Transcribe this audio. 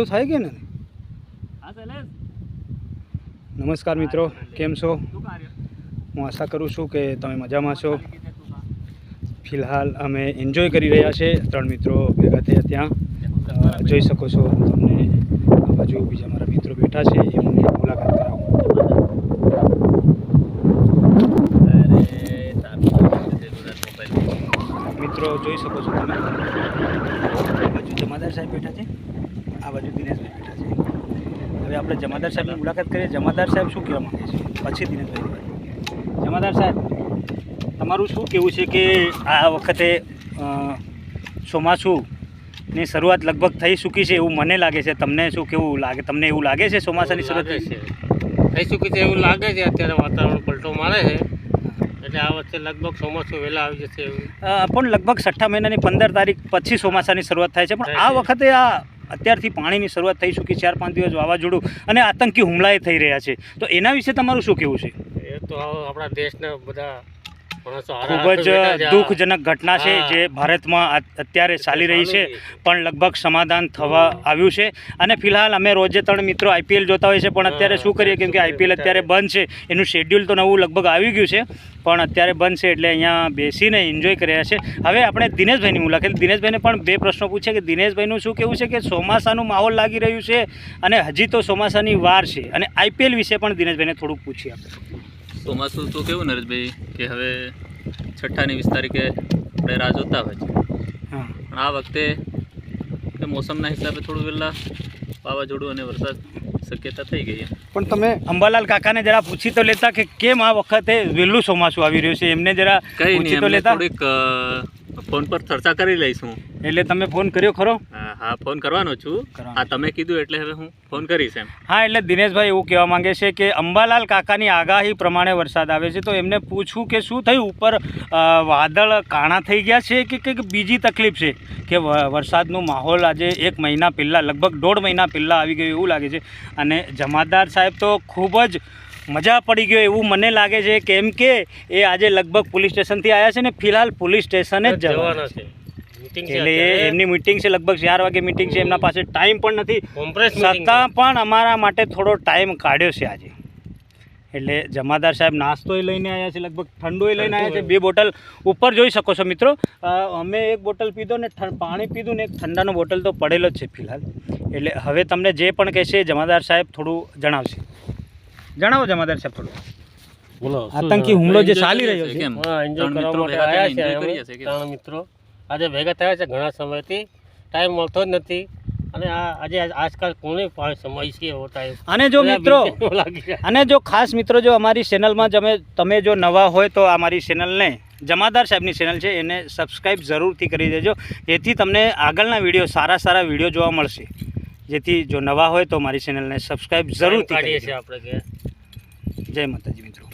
ચાલુ થાય કે ને નમસ્કાર મિત્રો કેમ છો? હું આશા કરું છું કે તમે મજામાં છો. ફિલહાલ અમે એન્જોય કરી રહ્યા છે. ત્રણ મિત્રો ભેગા થયા ત્યાં. જોઈ શકો છો તમને આ બાજુ બીજા મારા મિત્રો બેઠા છે એમની મુલાકાત કરાવું. મિત્રો જોઈ શકો છો તમે. બાજુ જમાદાર સાહેબ બેઠા છે. આ બાજુ દિનેશભાઈ બેઠા છે. હવે આપણે જમાદાર સાહેબની મુલાકાત કરીએ. જમાદાર સાહેબ શું કહેવા માગે છે? પછી દિનેશભાઈ જમાદાર સાહેબ તમારું શું કહેવું છે કે આ વખતે અ, ચોમાસું ની શરૂઆત લગભગ થઈ ચૂકી છે એવું મને લાગે છે? તમને શું કેવું લાગે? તમને એવું લાગે છે ચોમાસાની શરૂઆત થઈ? છે. થઈ ચૂકી છે એવું લાગે છે. અત્યારે વાતાવરણ પલટો મારે છે. એટલે આ વખતે લગભગ ચોમાસું વહેલા આવી જશે એવું. પણ લગભગ છઠ્ઠા મહિનાની પંદર તારીખ પછી ચોમાસાની શરૂઆત થાય છે. પણ આ વખતે આ અત્યારથી પાણીની શરૂઆત થઈ ચૂકી ચાર પાંચ દિવસ વાવાઝોડું અને આતંકી હુમલાએ થઈ રહ્યા છે. તો એના વિશે તમારું શું કહેવું છે? એ તો આપણા દેશના બધા ખૂબ જ. દુઃખજનક ઘટના છે જે ભારતમાં અત્યારે ચાલી રહી છે પણ લગભગ સમાધાન થવા આવ્યું છે. અને ફિલહાલ અમે રોજે ત્રણ મિત્રો આઈપીએલ જોતા હોય છે પણ અત્યારે શું કરીએ? કેમ કે આઈપીએલ અત્યારે બંધ છે. એનું શેડ્યુલ તો નવું લગભગ આવી ગયું છે પણ અત્યારે બંધ છે એટલે અહીંયા બેસીને એન્જોય કરી રહ્યા છે. હવે આપણે દિનેશભાઈની મુલાકાત દિનેશભાઈને પણ બે પ્રશ્નો પૂછે કે દિનેશભાઈનું શું કેવું છે કે ચોમાસાનું માહોલ લાગી રહ્યું છે? અને હજી તો ચોમાસાની વાર છે. અને આઈપીએલ વિશે પણ દિનેશભાઈને થોડુંક પૂછીએ આપણે. ચોમાસું તો કેવું નરેશભાઈ કે હવે છઠ્ઠાની વીસ તારીખે આપણે રાહ જોતા હોય છે? પણ આ વખતે મોસમના હિસાબે થોડું વહેલા વાવાઝોડું અને વરસાદ શક્યતા થઈ ગઈ. પણ તમે અંબાલાલ કાકાને જરા પૂછી તો લેતા કે કેમ આ વખતે વહેલું ચોમાસું આવી રહ્યું છે? એમને જરા કઈ નહીં લેતા? થોડીક ફોન પર ચર્ચા કરી લઈશું. એટલે તમે ફોન કર્યો ખરો? હા ફોન કરવાનો છું. હા તમે કીધું એટલે હવે હું ફોન કરીશ એમ. હા એટલે દિનેશભાઈ એવું કહેવા માંગે છે કે અંબાલાલ કાકાની આગાહી પ્રમાણે વરસાદ આવે છે તો એમને પૂછવું કે શું થયું? ઉપર વાદળ કાણા થઈ ગયા છે કે કંઈક બીજી તકલીફ છે? કે વરસાદનો માહોલ આજે એક મહિના પહેલાં લગભગ દોઢ મહિના પહેલાં આવી ગયું એવું લાગે છે. અને જમાદાર સાહેબ તો ખૂબ જ મજા પડી ગયો એવું મને લાગે છે કેમ કે એ આજે લગભગ પોલીસ સ્ટેશનથી આવ્યા છે ને ફિલહાલ પોલીસ સ્ટેશને જ જવાના છે. એટલે એ- એમની મિટિંગ છે લગભગ ચાર વાગે મિટિંગ છે એમના પાસે ટાઈમ પણ નથી. છતાં પણ અમારા માટે થોડો ટાઈમ કાઢ્યો છે આજે. એટલે જમાદાર સાહેબ નાસ્તોય લઈને આવ્યા છે લગભગ ઠંડોય લઈને આવ્યા છે. બે બોટલ ઉપર જોઈ શકો છો મિત્રો. અમે એક બોટલ પીધો ને પાણી પીધું ને એક ઠંડાનો બોટલ તો પડેલો જ છે ફિલહાલ. એટલે હવે તમને જે પણ કહેશે જમાદાર સાહેબ થોડું જણાવશે. જણાવો જમાદાર સાહેબ થોડું. બોલો આતંકી હુમલો જે ચાલી રહ્યો છે. હા એન્જોય ત્રણ કરવા માટે આવ્યા છે? ત્રણ મિત્રો. આજે ભેગા થયા છે ઘણા સમયથી ટાઈમ મળતો જ નથી. અને આ આજે આજકાલ કોને પાસે સમય છે એવો ટાઈમ અને જો મિત્રો અને જો ખાસ મિત્રો જો અમારી ચેનલમાં તમે તમે જો નવા હોય તો અમારી ચેનલને જમાદાર સાહેબની ચેનલ છે એને સબસ્ક્રાઈબ જરૂરથી કરી દેજો. જેથી તમને આગળના વીડિયો સારા સારા વીડિયો જોવા મળશે. જેથી જો નવા હોય તો મારી ચેનલને સબસ્ક્રાઈબ જરૂરથી કરીએ છીએ આપણે કે જય માતાજી મિત્રો.